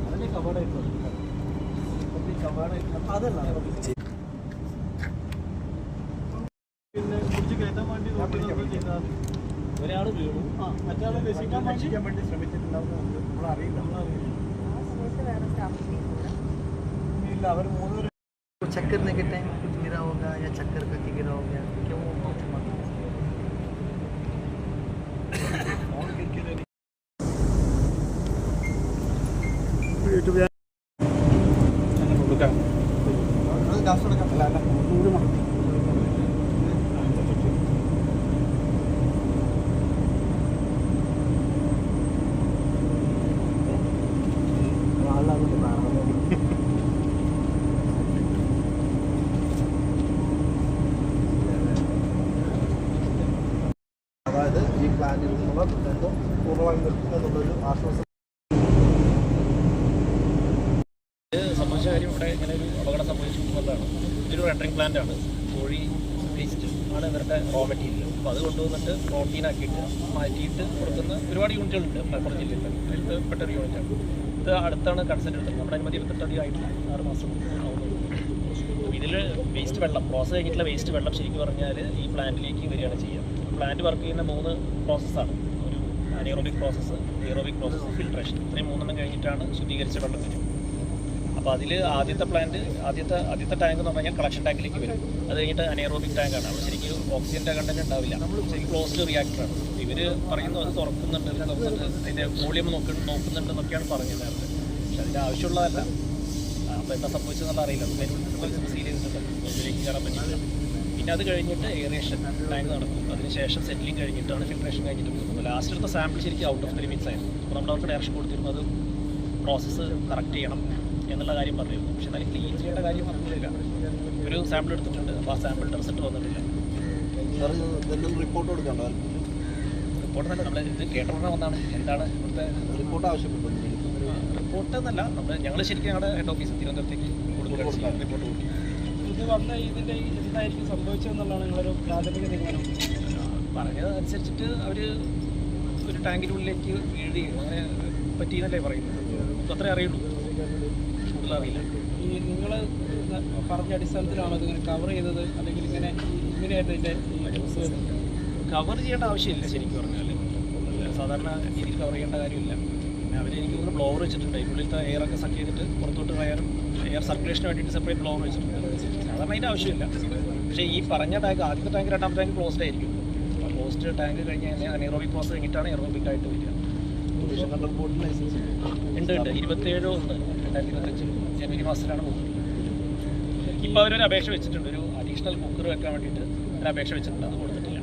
അതിന്റെ കവാടായിട്ട് അതല്ല പിന്നെ പിടിച്ച് കയറ്റാൻ വേണ്ടി നോക്കുന്നത് ചെയ്താൽ ഒരാൾ വീണു ആ മറ്റാളെ രക്ഷിക്കാൻ വേണ്ടി വേണ്ടി ശ്രമിച്ചിട്ടുണ്ടാവും നമ്മളറിയില്ല ഇല്ല അവർ മൂന്ന് പേര് चेक करने के टाइम कुछ गिरा होगा या चक्कर करके गिरा हो അതായത് ഈ പ്ലാനിൽ നിന്നുള്ള ദുരന്തം പൂർണമായും നിർത്തും എന്നുള്ളൊരു ആശ്വാസം ഇത് സംഭവിച്ച കാര്യം ഇവിടെ ഇങ്ങനെ ഒരു അപകടം സംഭവിച്ചു എന്നുള്ളതാണ് ഇതൊരു റെൻഡറിങ് പ്ലാന്റ് ആണ്. കോഴി വേസ്റ്റ് ആണ് ഇവരുടെ റോ മെറ്റീരിയൽ അപ്പോൾ അത് കൊണ്ടുവന്നിട്ട് പ്രോട്ടീനാക്കിയിട്ട് മാറ്റിയിട്ട് കൊടുക്കുന്ന ഒരുപാട് യൂണിറ്റുകളുണ്ട് മലപ്പുറം ജില്ലയിൽ അതിൽ പെട്ട ഒരു യൂണിറ്റാണ് ഇത് അടുത്താണ് കൺസെന്റ് എടുത്തത് നമ്മുടെ അനുമതി ഇരുപത്തെട്ടടി ആയിട്ടില്ല ആറ് മാസം ആവുന്നുള്ളൂ. ഇതിൽ വേസ്റ്റ് വെള്ളം പ്രോസസ് കഴിഞ്ഞിട്ടുള്ള വേസ്റ്റ് വെള്ളം ശരിക്കും പറഞ്ഞാൽ ഈ പ്ലാന്റിലേക്ക് വരികയാണ് ചെയ്യുക. പ്ലാന്റ് വർക്ക് ചെയ്യുന്ന മൂന്ന് പ്രോസസ്സാണ് ഒരു anaerobic process aerobic process filtration ഇത്രയും മൂന്നെണ്ണം കഴിഞ്ഞിട്ടാണ് ശുദ്ധീകരിച്ച വെള്ളം വരും അപ്പോൾ അതിൽ ആദ്യത്തെ പ്ലാന്റ് ആദ്യത്തെ ആദ്യത്തെ ടാങ്ക് എന്ന് പറഞ്ഞാൽ കളക്ഷൻ ടാങ്കിലേക്ക് വരും. അത് കഴിഞ്ഞിട്ട് അനേറോബിക് ടാങ്കാണ് അവിടെ ശരിക്കും ഓക്സിജന്റെ കണ്ടന്റ് ഉണ്ടാവില്ല. നമ്മൾ ശരിക്കും ക്ലോസ്ഡ് റിയാക്ടറാണ് ഇവർ പറയുന്നു അത് തുറക്കുന്നുണ്ട് ഇവർ തുറന്നിട്ട് അതിന്റെ വോളിയം നോക്ക നോക്കുന്നുണ്ട് എന്നൊക്കെയാണ് പറഞ്ഞത് നേരത്തെ. പക്ഷെ അതിന്റെ ആവശ്യമുള്ളതല്ല. അപ്പോൾ എന്താ സംഭവിച്ചതെന്നുള്ള അറിയില്ല. അതിനുള്ളിൽ സീൽ ചെയ്തിട്ടുണ്ട്. അതിലേക്ക് കയറാൻ പറ്റില്ല പിന്നെ അത് കഴിഞ്ഞിട്ട് എയറേഷൻ ടാങ്ക് നടക്കും. അതിനുശേഷം സെറ്റിലിംഗ് കഴിഞ്ഞിട്ടാണ് ഫിൽട്രേഷൻ കഴിഞ്ഞിട്ട് പോകുന്നത്. ലാസ്റ്റ് എടുത്ത സാമ്പിൾ ശരിക്കും ഔട്ട് ഓഫ് ലിമിറ്റ്സ് ആയിരുന്നു. അപ്പോൾ നമ്മൾ അവർക്ക് ഡയറക്ഷൻ കൊടുത്തിരുന്നത് പ്രോസസ്സ് കറക്റ്റ് ചെയ്യണം. എന്നുള്ള കാര്യം പറഞ്ഞിരുന്നു. പക്ഷെ എന്നാലും ക്ലീൻ ചെയ്യേണ്ട കാര്യം പറഞ്ഞില്ല. ഒരു സാമ്പിൾ എടുത്തിട്ടുണ്ട്. അപ്പോൾ ആ സാമ്പിളിന്റെ റിസൾട്ട് വന്നിട്ടില്ല. റിപ്പോർട്ട് കൊടുക്കണ്ടോ? റിപ്പോർട്ട് തന്നെ നമ്മൾ ഇത് കേട്ടോടെ വന്നാണ് എന്താണ് ഇവിടുത്തെ റിപ്പോർട്ട് ആവശ്യപ്പെട്ടു. റിപ്പോർട്ട് എന്നല്ല നമ്മൾ ഞങ്ങൾ ശരിക്കും ഞങ്ങളുടെ ഹെഡ് ഓഫീസ് തിരുവനന്തപുരത്തേക്ക് കൊടുക്കുകയാണ് റിപ്പോർട്ട് കൊടുക്കും ഇത് വന്ന ഇതിന്റെ എന്തായിരിക്കും സംഭവിച്ചതെന്നുള്ളതാണ് നിങ്ങളൊരു പ്രാഥമിക നിഗമനം പറഞ്ഞത് അനുസരിച്ചിട്ട് അവർ ഒരു ടാങ്കിനുള്ളിലേക്ക് വീഴുകയും അങ്ങനെ പറ്റിയെന്നല്ലേ പറയുന്നത്. നമുക്ക് അത്രേ അറിയുള്ളൂ. നിങ്ങൾ പറഞ്ഞ അടിസ്ഥാനത്തിലാണോ ഇതിങ്ങനെ കവർ ചെയ്തത്? അല്ലെങ്കിൽ ഇങ്ങനെ ഇങ്ങനെയായിരുന്നു ഇതിന്റെ കവർ ചെയ്യേണ്ട ആവശ്യമില്ല ശരിക്കും പറഞ്ഞാൽ സാധാരണ രീതിയിൽ കവർ ചെയ്യേണ്ട കാര്യമില്ല. പിന്നെ അവർ എനിക്ക് തോന്നുന്നു ബ്ലോവർ വെച്ചിട്ടുണ്ട്. എയർ ഒക്കെ സക്ക് ചെയ്തിട്ട് പുറത്തോട്ട് എയർ എയർ സർക്കുലേഷന് വേണ്ടിയിട്ട് സെപ്പറേറ്റ് ബ്ലോവർ വെച്ചിട്ടുണ്ട്. സാധാരണ അതിന്റെ ആവശ്യമില്ല. പക്ഷേ ഈ പറഞ്ഞ ടാങ്ക് ആദ്യത്തെ ടാങ്ക് രണ്ടാമത്തെ ടാങ്ക് ക്ലോസ്ഡ് ആയിരിക്കും. ക്ലോസ്ഡ് ടാങ്ക് കഴിഞ്ഞ് അനേറോബിക് പ്രോസസ് കഴിഞ്ഞിട്ടാണ് എയറോബിക് ആയിട്ട് വരിക. കൺട്രോൾ ബോർഡിന് ലൈസൻസ് ഉണ്ട് ഉണ്ട്. ഇരുപത്തേഴ് ഒന്ന് രണ്ടായിരത്തി ഇരുപത്തഞ്ച് ജനുവരി മാസത്തിലാണ് പോകുന്നത് ഇപ്പോൾ അവരൊരു അപേക്ഷ വെച്ചിട്ടുണ്ട്. ഒരു അഡീഷണൽ കുക്കർ വെക്കാൻ വേണ്ടിയിട്ട് ഒരു അപേക്ഷ വെച്ചിട്ടുണ്ട്. അത് കൊടുത്തിട്ടുണ്ട്